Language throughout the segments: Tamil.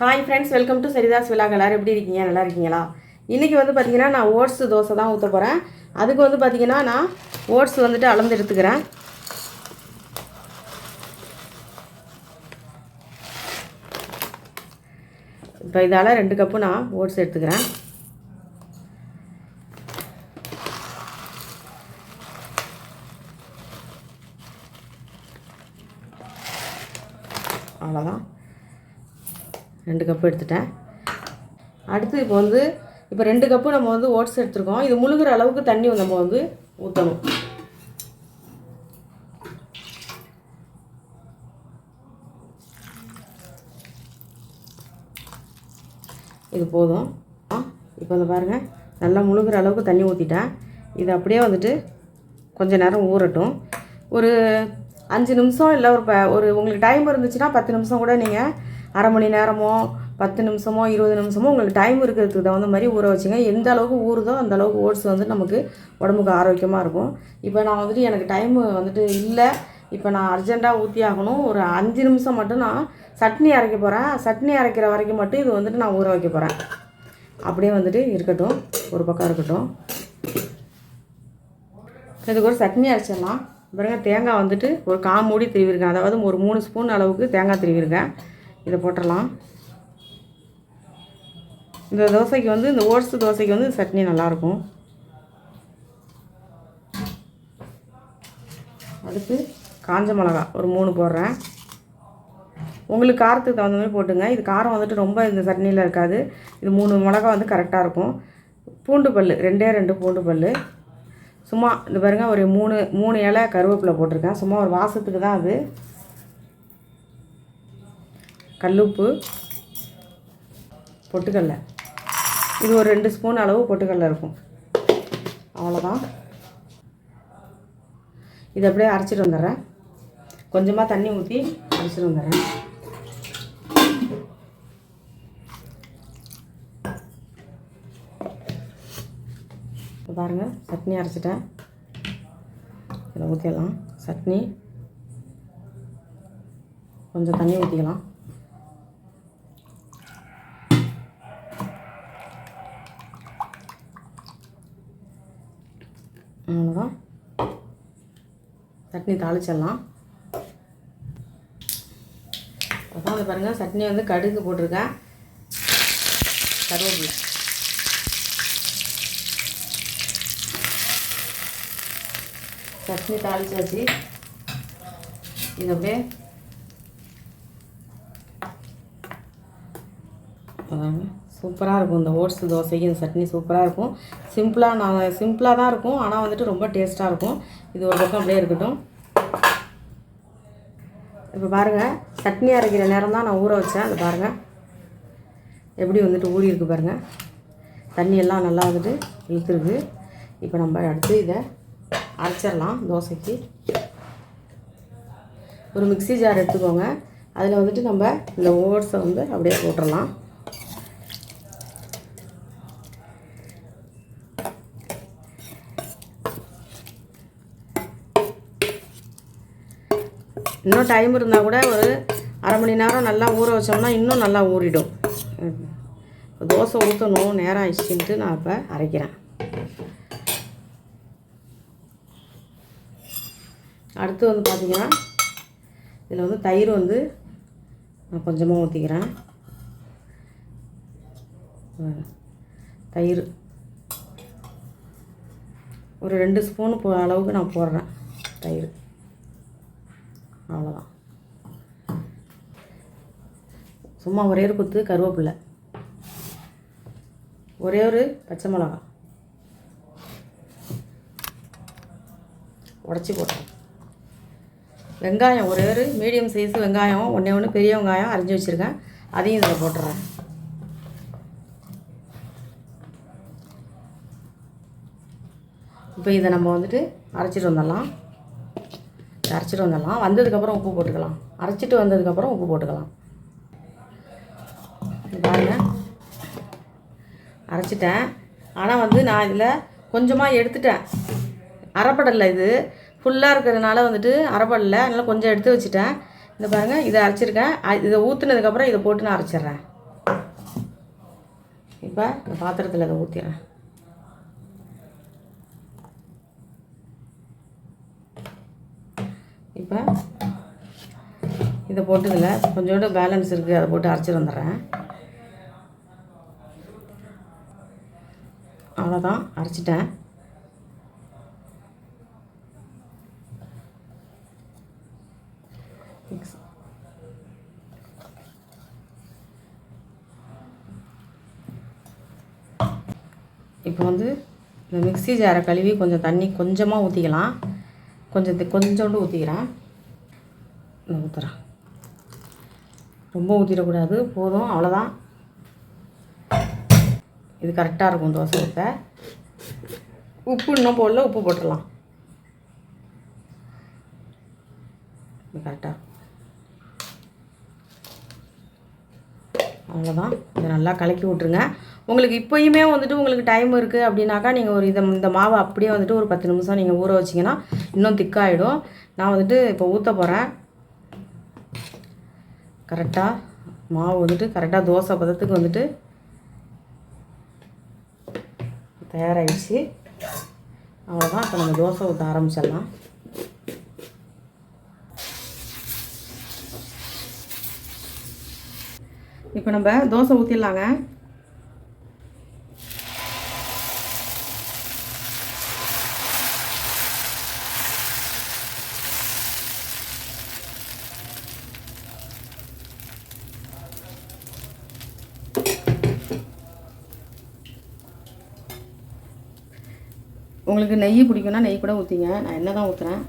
Hi friends welcome to Saritha's விழா எல்லாரும் எப்படி இருக்கீங்க? நல்லா இருக்கீங்களா? இன்றைக்கி வந்து பார்த்தீங்கன்னா நான் ஓட்ஸ் தோசை தான் ஊற்ற போகிறேன் அதுக்கு வந்து பார்த்தீங்கன்னா நான் ஓட்ஸ் வந்துட்டு அளந்து எடுத்துக்கிறேன். இப்போ இதால் ரெண்டு கப்பு நான் ஓட்ஸ் எடுத்துக்கிறேன். அவ்வளோதான் ரெண்டு கப்பு எடுத்துட்டேன். அடுத்து இப்போ வந்து இப்போ ரெண்டு கப்பு நம்ம வந்து ஓட்ஸ் எடுத்துருக்கோம். இது முழுகிற அளவுக்கு தண்ணி நம்ம வந்து ஊற்றணும் இது போதும். ஆ இப்போ வந்து பாருங்கள் நல்லா முழுகிற அளவுக்கு தண்ணி ஊற்றிட்டேன் இது அப்படியே வந்துட்டு கொஞ்ச நேரம் ஊறட்டும். ஒரு அஞ்சு நிமிஷம் இல்லை ஒரு ப ஒரு உங்களுக்கு டைம் இருந்துச்சுன்னா பத்து நிமிஷம் கூட நீங்கள் அரை மணி நேரமோ பத்து நிமிஷமோ இருபது நிமிஷமோ உங்களுக்கு டைம் இருக்கிறதுக்கு தகுந்த மாதிரி ஊற வச்சுங்க. எந்த அளவுக்கு ஊறுதோ அந்த அளவுக்கு ஓட்ஸ் வந்து நமக்கு உடம்புக்கு ஆரோக்கியமாக இருக்கும். இப்போ நான் வந்துட்டு எனக்கு டைம் வந்துட்டு இல்லை. இப்போ நான் அர்ஜெண்ட்டாக ஊற்றி ஆகணும். ஒரு அஞ்சு நிமிஷம் மட்டும் நான் சட்னி அரைக்க போகிறேன் சட்னி அரைக்கிற வரைக்கும் மட்டும் இது வந்துட்டு நான் ஊற வைக்க போகிறேன் அப்படியே வந்துட்டு இருக்கட்டும். ஒரு பக்கம் இருக்கட்டும். இதுக்கு ஒரு சட்னி அரைச்சிடலாம். பாருங்க தேங்காய் வந்துட்டு ஒரு கா மூடி திருவிருக்கேன். அதாவது ஒரு மூணு ஸ்பூன் அளவுக்கு தேங்காய் திருவிருக்கேன். இதை போட்டுடலாம். இந்த தோசைக்கு வந்து இந்த ஓட்ஸ் தோசைக்கு வந்து சட்னி நல்லாயிருக்கும். அடுத்து காஞ்ச மிளகா ஒரு மூணு போடுறேன். உங்களுக்கு காரத்துக்கு தகுந்த மாதிரி போட்டுங்க. இது காரம் வந்துட்டு ரொம்ப இந்த சட்னியில் இருக்காது. இது மூணு மிளகா வந்து கரெக்டாக இருக்கும். பூண்டு பல் ரெண்டே ரெண்டு பூண்டு பல் சும்மா இந்த பாருங்க ஒரு மூணு மூணு இலை கருவேப்பிலை போட்டிருக்கேன். சும்மா ஒரு வாசத்துக்கு தான் அது. கல்லுப்பு பொட்டுக்கடலை. இது ஒரு ரெண்டு ஸ்பூன் அளவு பொட்டுக்கடலை இருக்கும். அவ்வளோதான் இது அப்படியே அரைச்சிட்டு வந்துடுறேன். கொஞ்சமாக தண்ணி ஊற்றி அரைச்சிட்டு வந்துடுறேன். பாருங்கள் சட்னி அரைச்சிட்டேன். இதில் ஊற்றிடலாம் சட்னி. கொஞ்சம் தண்ணி ஊற்றிக்கலாம் அவ்வளோதான் சட்னி தாளிச்சிடலாம். அதான் வந்து பாருங்கள் சட்னி வந்து கடுகு போட்டிருக்கேன். கருவேப்பிலை. சட்னி தாளிச்சாச்சு. இது அப்படியே அதாங்க சூப்பராக இருக்கும் இந்த ஓட்ஸ் தோசைக்கு இந்த சட்னி சூப்பராக இருக்கும் சிம்பிளாக நான் சிம்பிளாக தான் இருக்கும். ஆனால் வந்துட்டு ரொம்ப டேஸ்ட்டாக இருக்கும் இது ஒரு பக்கம் அப்படியே இருக்கட்டும். இப்போ பாருங்கள் சட்னி அரைக்கிற நேரம் தான் நான் ஊற வச்சேன். அது பாருங்கள் எப்படி வந்துட்டு ஊறிருக்கு பாருங்கள் தண்ணியெல்லாம் நல்லா வந்துட்டு இழுத்துருக்கு. இப்போ நம்ம அடுத்து இதை அரைச்சிடலாம் தோசைக்கு. ஒரு மிக்ஸி ஜார் எடுத்துக்கோங்க. அதில் வந்துட்டு நம்ம இந்த ஓட்ஸை வந்து அப்படியே போட்டுடலாம். இன்னும் டைம் இருந்தால் கூட ஒரு அரை மணி நேரம் நல்லா ஊற வச்சோம்னா இன்னும் நல்லா ஊறிடும். தோசை ஊற்றணும் நேரம் ஆயிடுச்சுன்ட்டு நான் இப்போ அரைக்கிறேன். அடுத்து வந்து பார்த்திங்கன்னா இதில் வந்து தயிர் வந்து நான் கொஞ்சமாக ஊற்றிக்கிறேன் தயிர். ஒரு ரெண்டு ஸ்பூன் போ அளவுக்கு நான் போடுறேன் தயிர். அவ்வளோதான் சும்மா ஒரே ஒரு குத்து கருவேப்பில்லை. ஒரே ஒரு பச்சை மிளகா. உடச்சி போட்டோம் வெங்காயம் ஒரே ஒரு மீடியம் சைஸ் வெங்காயம் ஒன்றே ஒன்று பெரிய வெங்காயம் அரிஞ்சு வச்சுருக்கேன். அதையும் இதில் போட்டுறேன். இப்போ இதை நம்ம வந்துட்டு அரைச்சிட்டு வந்துடலாம். அரைச்சிட்டு வந்துடலாம். வந்ததுக்கப்புறம் உப்பு போட்டுக்கலாம். அரைச்சிட்டு வந்ததுக்கப்புறம் உப்பு போட்டுக்கலாம். இது பாருங்க. அரைச்சிட்டேன். ஆனால் வந்து நான் இதில் கொஞ்சமாக எடுத்துட்டேன். அரைப்படலை இது. ஃபுல்லாக இருக்கிறதுனால வந்துட்டு அரைப்படலை அதனால் கொஞ்சம் எடுத்து வச்சுட்டேன். இந்த பாருங்கள் இதை அரைச்சிருக்கேன். இதை ஊற்றுனதுக்கப்புறம் இதை போட்டு நான் அரைச்சிட்றேன். இப்போ இந்த பாத்திரத்தில் இதை ஊற்றிடுறேன் இப்போ இதை போட்டு இதில் கொஞ்சோண்டு பேலன்ஸ் இருக்குது அதை போட்டு அரைச்சிட்டு வந்துடுறேன். அவ்வளோதான் அரைச்சிட்டேன். இப்போ வந்து இந்த மிக்சி ஜாரை கழுவி கொஞ்சம் தண்ணி கொஞ்சமாக ஊற்றிக்கலாம் கொஞ்சம் இந்த கொஞ்சோண்டு ஊற்றிக்கிறேன் நான் ஊற்றுறேன் ரொம்ப ஊற்றிடக்கூடாது போதும். அவ்வளோதான். இது கரெக்டாக இருக்கும் தோசை ஊற்ற உப்பு இன்னும் போடல. உப்பு போட்டுடலாம். இது கரெக்டாக அவ்வளோதான். இதை நல்லா கலக்கி விட்ருங்க உங்களுக்கு இப்போயுமே வந்துட்டு உங்களுக்கு டைம் இருக்குது அப்படின்னாக்கா நீங்கள் ஒரு இதை இந்த மாவை அப்படியே வந்துட்டு ஒரு பத்து நிமிஷம் நீங்கள் ஊற வச்சிங்கன்னா இன்னும் திக்காயிடும் நான் வந்துட்டு இப்போ ஊற்ற போகிறேன் கரெக்டாக மாவு வந்துட்டு கரெக்டாக தோசை பதத்துக்கு வந்துட்டு தயாராகிடுச்சு அவ்வளோதான் இப்போ நம்ம தோசை ஊற்ற ஆரம்பிச்சிடலாம். இப்போ நம்ம தோசை ஊற்றிடலாங்க உங்களுக்கு நெய் பிடிக்கும்னா நெய் கூட ஊற்றிங்க நான் என்ன தான் ஊற்றுறேன்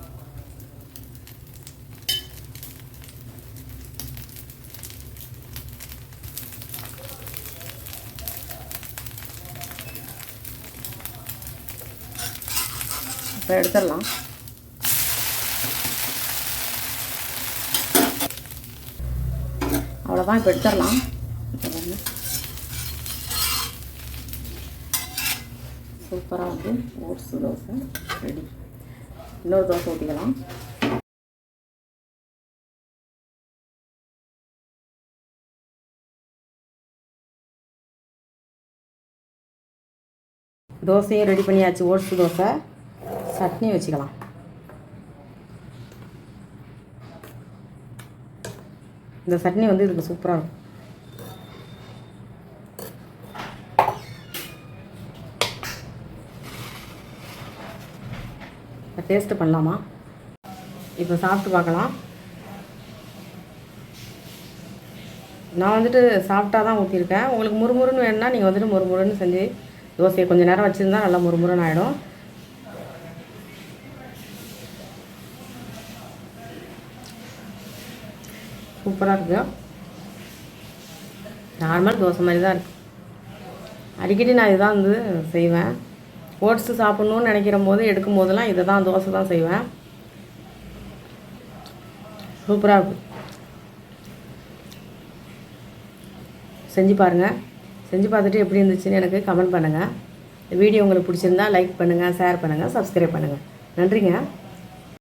இப்போ எடுத்துடலாம். அவ்வளோதான் இப்போ எடுத்துடலாம் இப்போ பாருங்க. சூப்பராக வந்து ஓட்ஸ் தோசை. ரெடி. இன்னொரு தோசை ஊற்றிக்கலாம் தோசையும் ரெடி பண்ணியாச்சு. ஓட்ஸ் தோசை. சட்னி வச்சுக்கலாம். இந்த சட்னி வந்து இதுக்கு சூப்பராக இருக்கும் டேஸ்ட்டு பண்ணலாமா? இப்போ சாப்பிட்டு பார்க்கலாம். நான் வந்துட்டு சாப்பிட்டா தான் ஊற்றிருக்கேன் உங்களுக்கு முறுமுறுன்னு வேணும்னா நீங்கள் வந்துட்டு முறுமுறுன்னு செஞ்சு தோசையை கொஞ்சம் நேரம் வச்சுருந்தா நல்லா முறுமுறுன்னு ஆகிடும் சூப்பராக இருக்கு. நார்மல் தோசை மாதிரி தான் இருக்குது அடிக்கடி நான் இதுதான் வந்து செய்வேன். ஓட்ஸு சாப்பிட்ணுன்னு நினைக்கிற போது எடுக்கும் போதெல்லாம் இதை தான் தோசை தான் செய்வேன். சூப்பராக இருக்கும் செஞ்சு பாருங்கள் செஞ்சு பார்த்துட்டு எப்படி இருந்துச்சுன்னு எனக்கு கமெண்ட் பண்ணுங்கள் இந்த வீடியோ உங்களுக்கு பிடிச்சிருந்தா லைக் பண்ணுங்கள் ஷேர் பண்ணுங்கள் சப்ஸ்கிரைப் பண்ணுங்கள் நன்றிங்க.